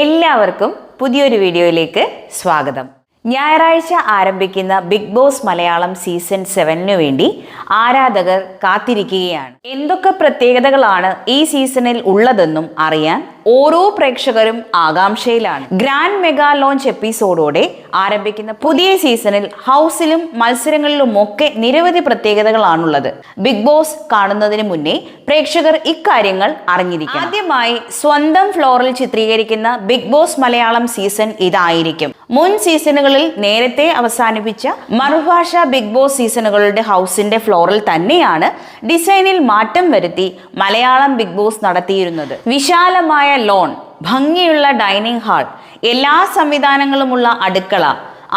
എല്ലാവർക്കും പുതിയൊരു വീഡിയോയിലേക്ക് സ്വാഗതം. ഞായറാഴ്ച ആരംഭിക്കുന്ന ബിഗ് ബോസ് മലയാളം സീസൺ സെവനിനു വേണ്ടി ആരാധകർ കാത്തിരിക്കുകയാണ്. എന്തൊക്കെ പ്രത്യേകതകളാണ് ഈ സീസണിൽ ഉള്ളതെന്നും അറിയാൻ ഓരോ പ്രേക്ഷകരും ആകാംക്ഷയിലാണ്. ഗ്രാൻഡ് മെഗാ ലോഞ്ച് എപ്പിസോഡോടെ ആരംഭിക്കുന്ന പുതിയ സീസണിൽ ഹൗസിലും മത്സരങ്ങളിലുമൊക്കെ നിരവധി പ്രത്യേകതകളാണുള്ളത്. ബിഗ് ബോസ് കാണുന്നതിന് മുന്നേ പ്രേക്ഷകർ ഇക്കാര്യങ്ങൾ അറിഞ്ഞിരിക്കും ആദ്യമായി സ്വന്തം ഫ്ലോറിൽ ചിത്രീകരിക്കുന്ന ബിഗ് ബോസ് മലയാളം സീസൺ ഇതായിരിക്കും. മുൻ സീസണുകളിൽ നേരത്തെ അവസാനിപ്പിച്ച മറുഭാഷ ബിഗ് ബോസ് സീസണുകളുടെ ഹൗസിന്റെ ഫ്ലോറിൽ തന്നെയാണ് ഡിസൈനിൽ മാറ്റം വരുത്തി മലയാളം ബിഗ് ബോസ് നടത്തിയിരുന്നത്. വിശാലമായ ലോൺ ഭംഗിയുള്ള ഡൈനിങ് ഹാൾ എല്ലാ സംവിധാനങ്ങളുമുള്ള അടുക്കള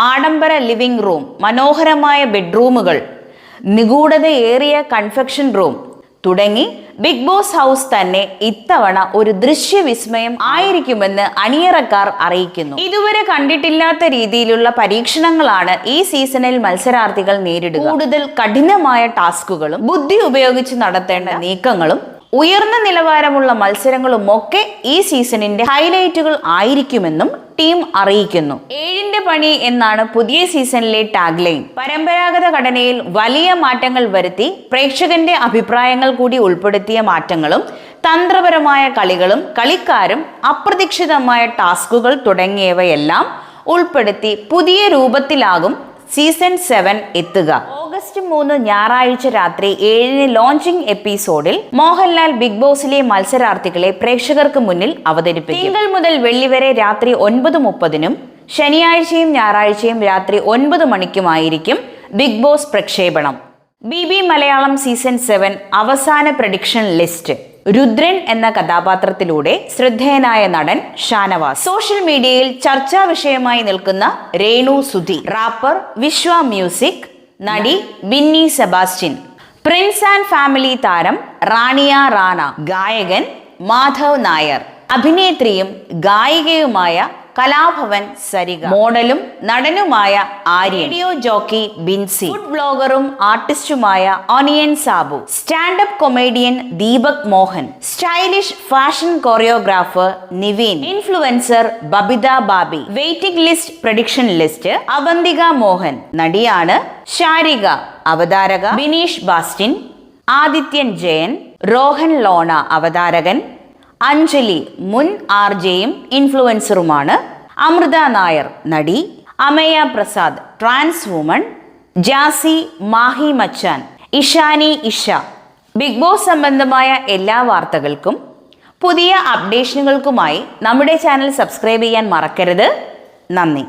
ആഡംബര ലിവിംഗ് റൂം മനോഹരമായ ബെഡ്റൂമുകൾ നിഗൂഢതയേറിയ കൺഫെക്ഷൻ റൂം തുടങ്ങി ബിഗ് ബോസ് ഹൗസ് തന്നെ ഇത്തവണ ഒരു ദൃശ്യവിസ്മയം ആയിരിക്കുമെന്ന് അണിയറക്കാർ അറിയിക്കുന്നു. ഇതുവരെ കണ്ടിട്ടില്ലാത്ത രീതിയിലുള്ള പരീക്ഷണങ്ങളാണ് ഈ സീസണിൽ മത്സരാർത്ഥികൾ നേരിടുക. കൂടുതൽ കഠിനമായ ടാസ്കുകളും ബുദ്ധി ഉപയോഗിച്ച് നടത്തേണ്ട നീക്കങ്ങളും ഉയർന്ന നിലവാരമുള്ള മത്സരങ്ങളുമൊക്കെ ഈ സീസണിന്റെ ഹൈലൈറ്റുകൾ ആയിരിക്കുമെന്നും ടീം അറിയിക്കുന്നു. ഏഴിന്റെ പണി എന്നാണ് പുതിയ സീസണിലെ ടാഗ്ലൈൻ പരമ്പരാഗത ഘടനയിൽ വലിയ മാറ്റങ്ങൾ വരുത്തി പ്രേക്ഷകന്റെ അഭിപ്രായങ്ങൾ കൂടി ഉൾപ്പെടുത്തിയ മാറ്റങ്ങളും തന്ത്രപരമായ കളികളും കളിക്കാരും അപ്രതീക്ഷിതമായ ടാസ്കുകൾ തുടങ്ങിയവയെല്ലാം ഉൾപ്പെടുത്തി പുതിയ രൂപത്തിലാകും സീസൺ സെവൻ എത്തുക. ഓഗസ്റ്റ് മൂന്ന് ഞായറാഴ്ച രാത്രി ഏഴിന് ലോഞ്ചിങ് എപ്പിസോഡിൽ മോഹൻലാൽ ബിഗ് ബോസിലെ മത്സരാർത്ഥികളെ പ്രേക്ഷകർക്ക് മുന്നിൽ അവതരിപ്പിക്കും. തിങ്കൾ മുതൽ വെള്ളി വരെ രാത്രി ഒൻപത് മുപ്പതിനും ശനിയാഴ്ചയും ഞായറാഴ്ചയും രാത്രി ഒൻപത് മണിക്കുമായിരിക്കും ബിഗ് ബോസ് പ്രക്ഷേപണം. B B Malayalam season seven അവസാന പ്രഡിക്ഷൻ ലിസ്റ്റ്. രുദ്രൻ എന്ന കഥാപാത്രത്തിലൂടെ ശ്രദ്ധേയനായ നടൻ ഷാനവാസ്. സോഷ്യൽ മീഡിയയിൽ ചർച്ചാ വിഷയമായി നിൽക്കുന്ന രേണു സുധി. റാപ്പർ വിശ്വ മ്യൂസിക് നടി Binny Sebastian. Prince and family താരം റാണിയ റാണ. ഗായകൻ മാധവ് നായർ. അഭിനേത്രിയും ഗായികയുമായ കലാഭവൻ സരിക മോഡലും നടനുമായ Arya radio jockey Binsi. Food ബ്ലോഗറും ആർട്ടിസ്റ്റുമായ onion Sabu. Standup comedian Deepak Mohan. Stylish fashion choreographer Niveen. Influencer Babitha Babi. Waiting list prediction list Avantika Mohan. നടിയാണ് ശാരിക അവതാരക ബിനീഷ് ബാസ്റ്റിൻ ആദിത്യൻ ജയൻ റോഹൻ ലോണ അവതാരകൻ അഞ്ജലി മുൻ R ജെയും ഇൻഫ്ലുവൻസറുമാണ്. അമൃത നായർ നടി. Amaya Prasad trans woman. Jassie Mahi മച്ചാൻ ഇഷാനി ഇഷ. ബിഗ് ബോസ് സംബന്ധമായ എല്ലാ വാർത്തകൾക്കും പുതിയ അപ്ഡേഷനുകൾക്കുമായി നമ്മുടെ ചാനൽ സബ്സ്ക്രൈബ് ചെയ്യാൻ മറക്കരുത്. നന്ദി.